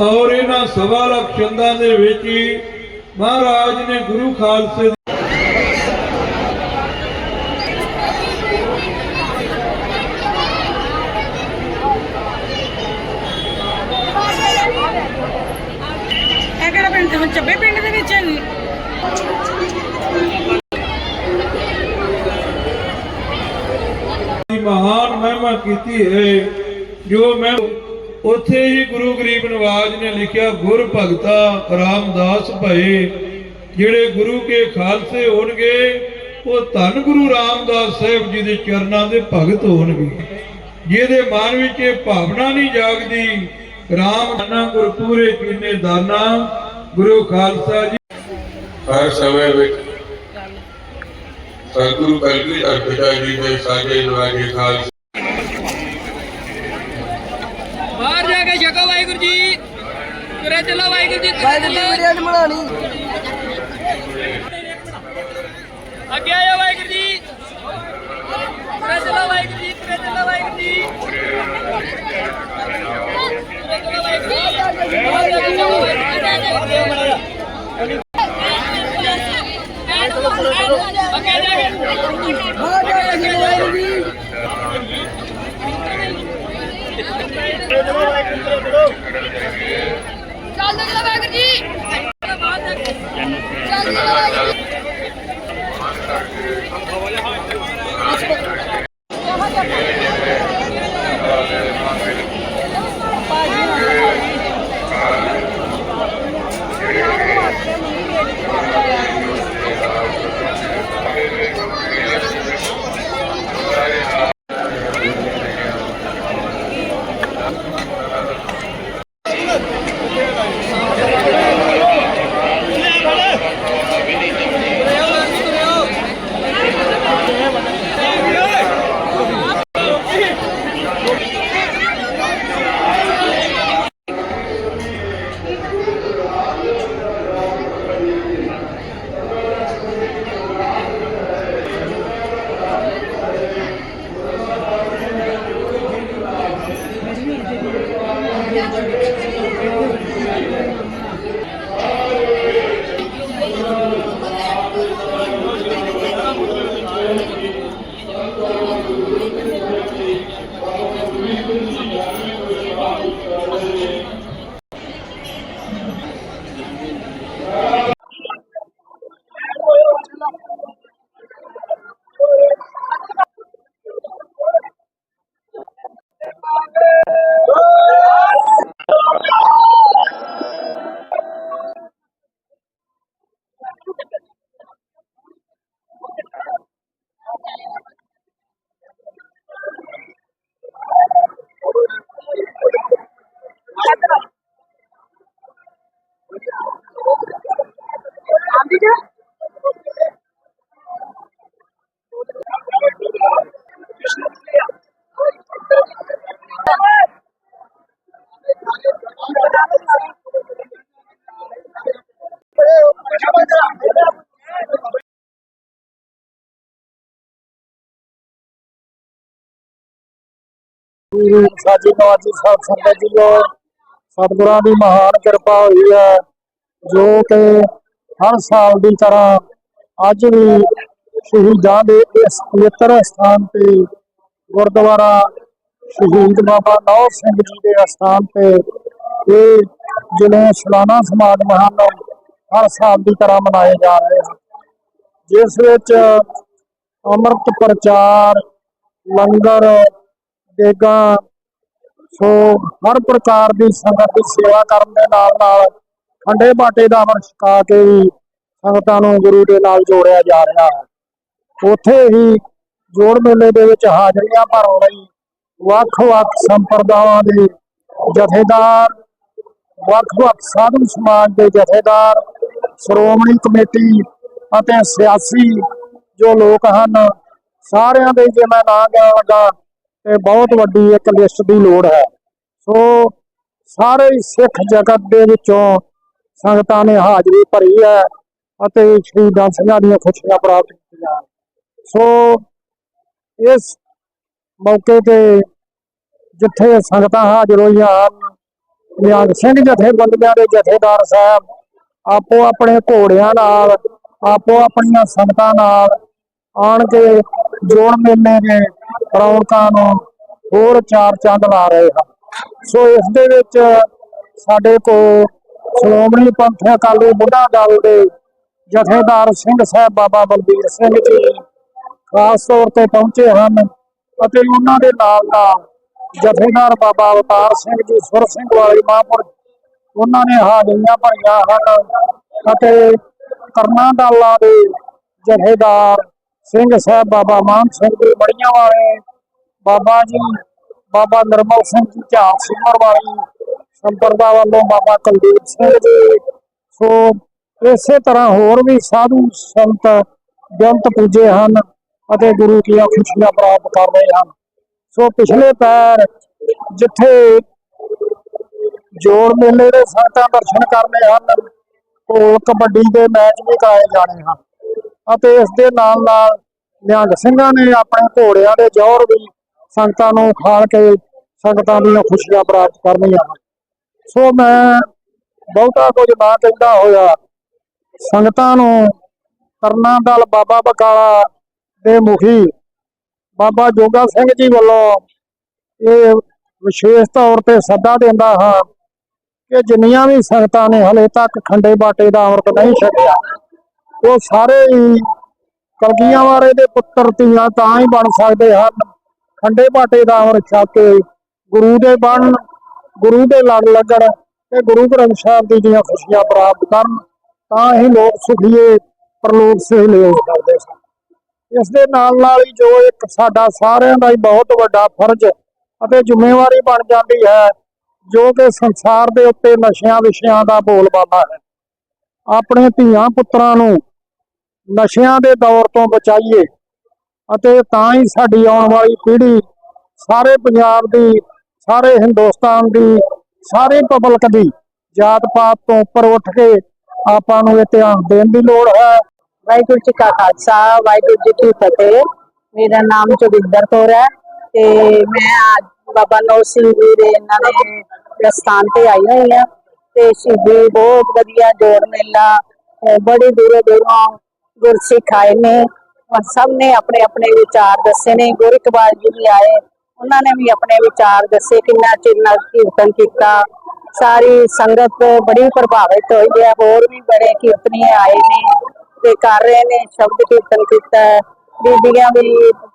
ਔਰ ਇਹਨਾਂ ਸਵਾ ਲੱਖ ਚੰਦਾਂ ਦੇ ਵਿੱਚ ਹੀ ਮਹਾਰਾਜ ਨੇ ਗੁਰੂ ਖਾਲਸੇ ਚੱਬੇ ਪਿੰਡ ਦੇ ਵਿੱਚ ਹੈਗੀ? ਦੀ ਮਹਾਨ ਮਹਿਮਾ ਕੀਤੀ ਹੈ ਜੋ ਮੈਂ ਉੱਥੇ ਹੀ ਗੁਰੂ ਗਰੀਬ ਨਵਾਜ ਨੇ ਲਿਖਿਆ, ਗੁਰ ਭਗਤਾ ਰਾਮਦਾਸ ਭਏ। ਜਿਹੜੇ ਗੁਰੂ ਕੇ ਖਾਲਸੇ ਹੋਣਗੇ, ਉਹ ਧੰਨ ਗੁਰੂ ਰਾਮਦਾਸ ਸਾਹਿਬ ਜੀ ਦੇ ਚਰਨਾਂ ਦੇ ਭਗਤ ਹੋਣਗੇ। ਜਿਹਦੇ ਮਨ ਵਿੱਚ ਇਹ ਭਾਵਨਾ ਨਹੀਂ ਜਾਗਦੀ, ਰਾਮ ਨਾਨਾ ਗੁਰਪੂਰੇ ਕੀਨੇ ਦਾਨਾ। ਗੁਰੂ ਖਾਲਸਾ ਜੀ ਹਰ ਸਮੇਂ ਵਿੱਚ ਸਤਿਗੁਰੂ ਕਲਗੀ ਅਰਪਿਤਾ ਜੀ ਦੇ ਸਾਜੇ ਨਵਾਜੇ ਖਾਲਸਾ ਬਾਹਰ ਜਾ ਕੇ ਛਕੋ ਵਾਹਿਗੁਰੂ ਜੀ ਤੁਰੇ ਚੱਲੋ ਵਾਹਿਗੁਰੂ ਜੀ ਵੀਡੀਓ ਨੀ ਬਣਾਉਣੀ। ਅੱਗੇ ਆਇਓ ਵਾਹਿਗੁਰੂ ਜੀ। ਤੁਰੇ ਚੱਲੋ ਵਾਹਿਗੁਰੂ ਗੁਰੂ ਸਾਜੀ ਨਵਾਜੀ ਸਾਹਿਬ ਸੰਗਤ ਜੀ ਜੋ ਸਤਿਗੁਰਾਂ ਦੀ ਮਹਾਨ ਕਿਰਪਾ ਹੋਈ ਹੈ, ਜੋ ਕਿ ਹਰ ਸਾਲ ਦੀ ਤਰ੍ਹਾਂ ਅੱਜ ਵੀ ਸ਼ਹੀਦਾਂ ਦੇ ਇਸ ਪਵਿੱਤਰ ਸਥਾਨ ਤੇ ਗੁਰਦੁਆਰਾ ਸ਼ਹੀਦ ਬਾਬਾ ਨੌ ਸਿੰਘ ਜੀ ਦੇ ਸਥਾਨ ਤੇ ਇਹ ਜਿਹੜੇ ਸਾਲਾਨਾ ਸਮਾਗਮ ਹਨ ਹਰ ਸਾਲ ਦੀ ਤਰ੍ਹਾਂ ਮਨਾਏ ਜਾ ਰਹੇ ਹਨ। ਜਿਸ ਵਿੱਚ ਅੰਮ੍ਰਿਤ ਪ੍ਰਚਾਰ, ਲੰਗਰ ਦੇਗਾ ਸੋ ਹਰ ਪ੍ਰਕਾਰ ਦੀ ਸੰਗਤ ਦੀ ਸੇਵਾ ਕਰਨ ਦੇ ਨਾਲ ਨਾਲ ਠੰਡੇ ਬਾਟੇ ਦਾ ਅਮਰ ਛਕਾ ਕੇ ਵੀ ਸੰਗਤਾਂ ਨੂੰ ਗੁਰੂ ਦੇ ਨਾਲ ਜੋੜਿਆ ਜਾ ਰਿਹਾ ਹੈ। ਉੱਥੇ ਹੀ ਜੋੜ ਮੇਲੇ ਦੇ ਵਿੱਚ ਹਾਜ਼ਰੀਆਂ ਭਰਨ ਲਈ ਵੱਖ-ਵੱਖ ਸੰਪਰਦਾਵਾਂ ਦੇ ਜਥੇਦਾਰ, ਵੱਖ-ਵੱਖ ਸਾਧੂ ਸਮਾਜ ਦੇ ਜਥੇਦਾਰ, ਸ਼੍ਰੋਮਣੀ ਕਮੇਟੀ ਅਤੇ ਸਿਆਸੀ ਜੋ ਲੋਕ ਹਨ, ਸਾਰਿਆਂ ਦੇ ਜੇ ਮੈਂ ਨਾਂ ਲੈਣ ਲੱਗਾ ਤੇ ਬਹੁਤ ਵੱਡੀ ਇੱਕ ਲਿਸਟ ਦੀ ਲੋੜ ਹੈ। ਸੋ ਸਾਰੇ ਸਿੱਖ ਜਗਤ ਦੇ ਵਿੱਚੋਂ ਸੰਗਤਾਂ ਨੇ ਹਾਜ਼ਰੀ ਭਰੀ ਹੈ ਅਤੇ ਸ਼ਹੀਦਾਂ ਸਿੰਘਾਂ ਦੀਆਂ ਖੁਸ਼ੀਆਂ ਪ੍ਰਾਪਤ ਕੀਤੀਆਂ। ਸੋ ਇਸ ਮੌਕੇ ਤੇ ਜਿੱਥੇ ਸੰਗਤਾਂ ਹਾਜ਼ਰ ਹੋਈਆਂ ਹਨ, ਨਿਹੰਗ ਸਿੰਘ ਜਥੇਬੰਦੀਆਂ ਦੇ ਜਥੇਦਾਰ ਸਾਹਿਬ ਆਪੋ ਆਪਣੇ ਘੋੜਿਆਂ ਨਾਲ, ਆਪੋ ਆਪਣੀਆਂ ਸੰਗਤਾਂ ਨਾਲ ਆਣ ਕੇ ਜੋੜ ਮੇਲੇ ਦੇ ਰੌਣਕਾਂ ਨੂੰ ਹੋਰ ਚਾਰ ਚੰਦ ਲਾ ਰਹੇ ਹਨ ਸੋ ਇਸ ਦੇ ਵਿੱਚ ਸਾਡੇ ਕੋਲ ਸ਼੍ਰੋਮਣੀ ਪੰਥ ਅਕਾਲੀ ਬੁੱਢਾ ਦਲ ਦੇ ਜਥੇਦਾਰ ਸਿੰਘ ਸਾਹਿਬ ਬਾਬਾ ਬਲਬੀਰ ਸਿੰਘ ਜੀ ਖਾਸ ਤੌਰ ਤੇ ਪਹੁੰਚੇ ਹਨ ਅਤੇ ਉਹਨਾਂ ਦੇ ਨਾਲ ਨਾਲ ਜਥੇਦਾਰ ਬਾਬਾ ਅਵਤਾਰ ਸਿੰਘ ਜੀ, ਸੁਰ ਸਿੰਘ ਵਾਲੀ ਮਹਾਂਪੁਰ ਉਹਨਾਂ ਨੇ ਹਾਜ਼ਰੀਆਂ ਭਰੀਆਂ ਹਨ ਅਤੇ ਕਰਨਾ ਡਾਲਾ ਦੇ ਜਥੇਦਾਰ ਸਿੰਘ ਸਾਹਿਬ ਬਾਬਾ ਮਾਨ ਸਿੰਘ ਜੀ ਬੜੀਆਂ ਵਾਲੇ, ਬਾਬਾ ਜੀ, ਬਾਬਾ ਨਿਰਮਲ ਸਿੰਘ ਜੀ, ਝਾਲ ਸਿਮਰ ਵਾਲੀ, ਸੰਪਰਦਾ ਵੱਲੋਂ ਬਾਬਾ ਕੁਲਦੀਪ ਸਿੰਘ ਜੀ। ਸੋ ਇਸੇ ਤਰ੍ਹਾਂ ਹੋਰ ਵੀ ਸਾਧੂ ਸੰਤ ਬੇਅੰਤ ਪੂਜੇ ਹਨ ਅਤੇ ਗੁਰੂ ਦੀਆਂ ਖੁਸ਼ੀਆਂ ਪ੍ਰਾਪਤ ਕਰ ਰਹੇ ਹਨ। ਸੋ ਪਿਛਲੇ ਪੈਰ ਜਿੱਥੇ ਜੋੜ ਮੇਲੇ ਦੇ ਸੰਗਤਾਂ ਦਰਸ਼ਨ ਕਰਨੇ ਹਨ ਢੋਲ ਕਬੱਡੀ ਦੇ ਮੈਚ ਵੀ ਕਰਾਏ ਜਾਣੇ ਹਨ। ਅਤੇ ਇਸ ਦੇ ਨਾਲ ਨਾਲ ਨਿਹੰਗ ਸਿੰਘਾਂ ਨੇ ਆਪਣੇ ਘੋੜਿਆਂ ਦੇ ਜੋਰ ਵੀ ਸੰਗਤਾਂ ਨੂੰ ਖਾਲ ਕੇ ਸੰਗਤਾਂ ਦੀਆਂ ਖੁਸ਼ੀਆਂ ਪ੍ਰਾਪਤ ਕਰਨੀਆਂ ਸੋ ਮੈਂ ਬਹੁਤਾ ਕੁਝ ਨਾ ਕਹਿੰਦਾ ਹੋਇਆ। ਸੰਗਤਾਂ ਨੂੰ ਕਰਨਾ ਦਲ ਬਾਬਾ ਬਕਾਲਾ ਦੇ ਮੁਖੀ ਬਾਬਾ ਜੋਗਾ ਸਿੰਘ ਜੀ ਵੱਲੋਂ ਇਹ ਵਿਸ਼ੇਸ਼ ਤੌਰ ਤੇ ਸੱਦਾ ਦਿੰਦਾ ਹਾਂ ਕਿ ਜਿੰਨੀਆਂ ਵੀ ਸੰਗਤਾਂ ਨੇ ਹਲੇ ਤੱਕ ਖੰਡੇ ਬਾਟੇ ਦਾ ਅੰਮ੍ਰਿਤ ਨਹੀਂ ਛਕਿਆ ਉਹ ਸਾਰੇ ਹੀ ਕਲਗੀਆਂ ਵਾਲੇ ਦੇ ਪੁੱਤਰ ਧੀਆਂ ਤਾਂ ਹੀ ਬਣ ਸਕਦੇ ਹਨ। ਖੰਡੇ ਬਾਟੇ ਦਾ ਅੰਮ੍ਰਿਤ ਛਕ ਕੇ ਗੁਰੂ ਦੇ ਬਣ, ਗੁਰੂ ਦੇ ਲੜ ਲੱਗਣ ਤੇ ਗੁਰੂ ਗ੍ਰੰਥ ਸਾਹਿਬ ਜੀ ਦੀਆਂ ਖੁਸ਼ੀਆਂ ਪ੍ਰਾਪਤ ਕਰਨ, ਤਾਂ ਹੀ ਲੋਕ ਸੁਖੀਏ, ਪਰਲੋਕ ਸੇ ਲਿਓ ਕਰਦੇ ਸਨ। ਇਸ ਦੇ ਨਾਲ ਨਾਲ ਹੀ ਜੋ ਇੱਕ ਸਾਡਾ ਸਾਰਿਆਂ ਦਾ ਹੀ ਬਹੁਤ ਵੱਡਾ ਫਰਜ਼ ਅਤੇ ਜ਼ਿੰਮੇਵਾਰੀ ਬਣ ਜਾਂਦੀ ਹੈ, ਜੋ ਕਿ ਸੰਸਾਰ ਦੇ ਉੱਤੇ ਨਸ਼ਿਆਂ ਵਿਸ਼ਿਆਂ ਦਾ ਬੋਲਬਾਲਾ ਹੈ। ਆਪਣੇ ਧੀਆਂ ਪੁੱਤਰਾਂ ਨੂੰ ਨਸ਼ਿਆਂ ਦੇ ਦੌਰ ਤੋਂ ਬਚਾਈਏ ਅਤੇ ਤਾਂ ਹੀ ਸਾਡੀ ਆਉਣ ਵਾਲੀ ਪੀੜ੍ਹੀ ਸਾਰੇ ਪੰਜਾਬ ਦੀ, ਸਾਰੇ ਹਿੰਦੁਸਤਾਨ ਦੀ, ਸਾਰੇ ਪਬਲਿਕ ਦੀ ਜਾਤ ਪਾਤ ਤੋਂ ਉੱਪਰ ਉੱਠ ਕੇ ਆਪਾਂ ਨੂੰ ਇਹ ਧਿਆਨ ਦੇਣ ਦੀ ਲੋੜ ਹੈ। ਵਾਹਿਗੁਰੂ ਜੀ ਕਾ ਖਾਲਸਾ, ਵਾਹਿਗੁਰੂ ਜੀ ਕੀ ਫਤਿਹ। ਮੇਰਾ ਨਾਮ ਜੋਗਿੰਦਰ ਕੌਰ ਹੈ ਤੇ ਮੈਂ ਅੱਜ ਬਾਬਾ ਨੌ ਸਿੰਘ ਜੀ ਦੇ ਇਹਨਾਂ ਦੇ ਪ੍ਰਸਥਾਨ ਤੇ ਆਈ ਹੋਈ ਹਾਂ ਤੇ ਸ਼ਹੀਦੀ ਬਹੁਤ ਵਧੀਆ ਜੋੜ ਮੇਲਾ, ਅਹ ਬੜੀ ਦੂਰੋਂ ਦੂਰੋਂ ਗੁਰਸਿੱਖ ਆਏ ਨੇ। ਔਰ ਸਭ ਨੇ ਆਪਣੇ ਆਪਣੇ ਵਿਚਾਰ ਦੱਸੇ ਨੇ। ਗੁਰਕਬਾਲ ਜੀ ਵੀ ਆਏ। ਉਹਨਾਂ ਨੇ ਵੀ ਆਪਣੇ ਵਿਚਾਰ ਦੱਸੇ ਕਿੰਨਾ ਚਿਰ ਨਾਲ ਕੀਰਤਨ ਕੀਤਾ। ਸਾਰੀ ਸੰਗਤ ਬੜੀ ਪ੍ਰਭਾਵਿਤ ਹੋਈ ਹੈ। ਹੋਰ ਵੀ ਬੜੇ ਕੀਰਤਨੀਏ ਆਏ ਨੇ ਤੇ ਕਰ ਰਹੇ ਨੇ। ਸ਼ਬਦ ਕੀਰਤਨ ਕੀਤਾ। ਹੈ। ਬੀਬੀਆਂ ਵੀ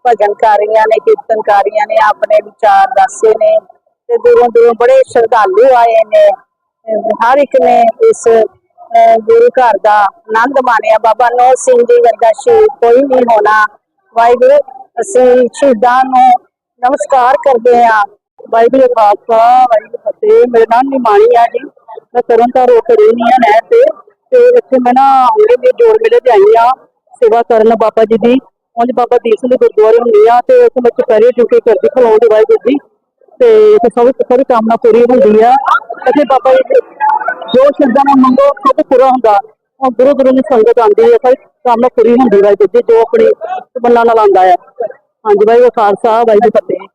ਭਜਨਕਾਰੀਆਂ ਨੇ ਕੀਰਤਨਕਾਰੀਆਂ ਨੇ। ਆਪਣੇ ਵਿਚਾਰ ਦੱਸੇ ਨੇ ਤੇ ਦੂਰੋਂ ਦੂਰੋਂ ਬੜੇ ਸ਼ਰਧਾਲੂ ਆਏ ਨੇ। ਹਰ ਇੱਕ ਨੇ ਇਸ ਗੁਰੂ ਘਰ ਦਾ ਆਨੰਦ ਮਾਣਿਆ। ਬਾਬਾ ਨੌ ਸਿੰਘ ਜੀ ਵਰਗਾ ਸ਼ਹੀਦ ਕੋਈ ਨਹੀਂ ਹੋਣਾ। ਵਾਹਿਗੁਰੂ, ਅਸੀਂ ਸ਼ਹੀਦਾਂ ਨੂੰ ਨਮਸਕਾਰ ਕਰਦੇ ਹਾਂ। ਵਾਹਿਗੁਰੂ ਖਾਲਸਾ, ਵਾਹਿਗੁਰੂ ਫਤਿਹ। ਮੇਰਾ ਨਾਮ ਨਿਮਾਣੀ ਆ ਜੀ। ਮੈਂ ਤਰਨਤਾਰਨ ਰੋਕ ਰਹੀ ਹਾਂ ਨਹਿਰ ਤੇ। ਤੇ ਇੱਥੇ ਮੈਂ ਨਾ ਜਿਹੜੇ ਵੀ ਜੋੜ ਮੇਲੇ ਤੇ ਆਈ ਆ ਸੇਵਾ ਕਰਨ ਬਾਬਾ ਜੀ ਦੀ। ਉਂਝ ਬਾਬਾ ਦੀਪ ਸਿੰਘ ਦੇ ਗੁਰਦੁਆਰੇ ਹੁੰਦੀ ਆ। ਤੇ ਉੱਥੇ ਮੈਂ ਚੁਪਹਿਰੇ ਚੁੱਕੇ ਕਰਦੀ ਖਲਾਉਂਦੇ ਵਾਹਿਗੁਰੂ ਜੀ। ਤੇ ਸਭ ਸਭ ਕਾਮਨਾ ਪੂਰੀ ਹੁੰਦੀ ਆ। ਅਤੇ ਬਾਬਾ ਜੀ ਦੇ ਜੋ ਸ਼ਰਧਾ ਨਾਲ ਮੰਗੋ ਸਭ ਪੂਰਾ ਹੁੰਦਾ, ਉਹ ਗੁਰੂ ਗੁਰੂ ਦੀ ਸੰਗਤ ਆਉਂਦੀ ਹੈ, ਸਾਰੀ ਕਾਮਨਾ ਪੂਰੀ ਹੁੰਦੀ ਵਾਹਿਗੁਰੂ ਜੀ, ਜੋ ਆਪਣੀ ਤਮੰਨਾ ਨਾਲ ਆਉਂਦਾ ਹੈ। ਹਾਂਜੀ, ਵਾਹਿਗੁਰੂ ਖਾਲਸਾ, ਵਾਹਿਗੁਰੂ ਫਤਿਹ।